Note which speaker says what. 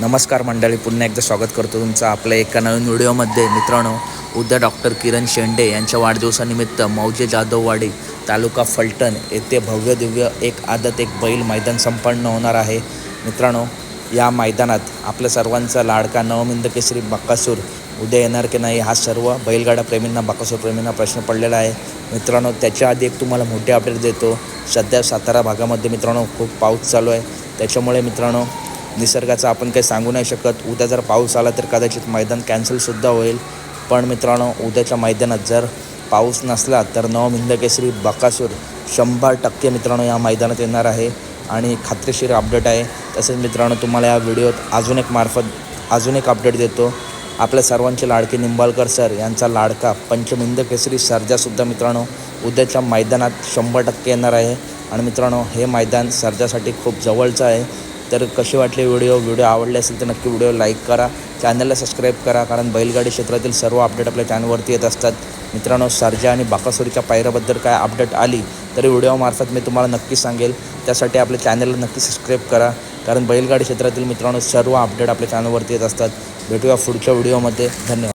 Speaker 1: नमस्कार मंडळी पुन्हा एकदा स्वागत करतो तुमचं आपल्या एका नवीन व्हिडिओमध्ये. मित्रांनो उद्या डॉक्टर किरण शेंडे यांच्या वाढदिवसानिमित्त मौजे जाधववाडी तालुका फलटण येथे भव्य दिव्य एक आदत एक बैल मैदान संपन्न होणार आहे. मित्रांनो या मैदानात आपल्या सर्वांचा लाडका नवमिंद केसरी बकासूर उद्या येणार की नाही हा सर्व बैलगाडा प्रेमींना बकासूर प्रेमींना प्रश्न पडलेला आहे. मित्रांनो त्याच्या आधी एक तुम्हाला मोठे अपडेट देतो. सध्या सातारा भागामध्ये मित्रांनो खूप पाऊस चालू आहे. त्याच्यामुळे मित्रांनो निसर्गाचं आपण काही सांगू नाही शकत. उद्या जर पाऊस आला तर कदाचित मैदान कॅन्सलसुद्धा होईल. पण मित्रांनो उद्याच्या मैदानात जर पाऊस नसला तर नवमिंद केसरी बकासूर शंभर टक्के मित्रांनो या मैदानात येणार आहे. आणि खात्रीशीर अपडेट आहे. तसेच मित्रांनो तुम्हाला या व्हिडिओत अजून एक मार्फत अजून एक अपडेट देतो. आपल्या सर्वांचे लाडके निंबाळकर सर यांचा लाडका पंचमिंद केसरी सर्जासुद्धा मित्रांनो उद्याच्या मैदानात शंभर टक्के येणार आहे. आणि मित्रांनो हे मैदान सर्जासाठी खूप जवळचं आहे. तर कसे वाटले व्हिडिओ? व्हिडिओ आवडले असेल तर नक्की व्हिडिओ लाईक करा. चॅनलला सबस्क्राईब करा कारण बैलगाडी क्षेत्रातील सर्व अपडेट आपल्या चॅनलवरती येत असतात. मित्रांनो सर्जा आणि बाकासुरीच्या पायऱ्याबद्दल काय अपडेट आली तरी व्हिडिओमार्फत मी तुम्हाला नक्की सांगेल. त्यासाठी आपल्या चॅनलला नक्की सबस्क्राईब करा कारण बैलगाडी क्षेत्रातील मित्रांनो सर्व अपडेट आपल्या चॅनलवरती येत असतात. भेटूया पुढच्या व्हिडिओमध्ये. धन्यवाद.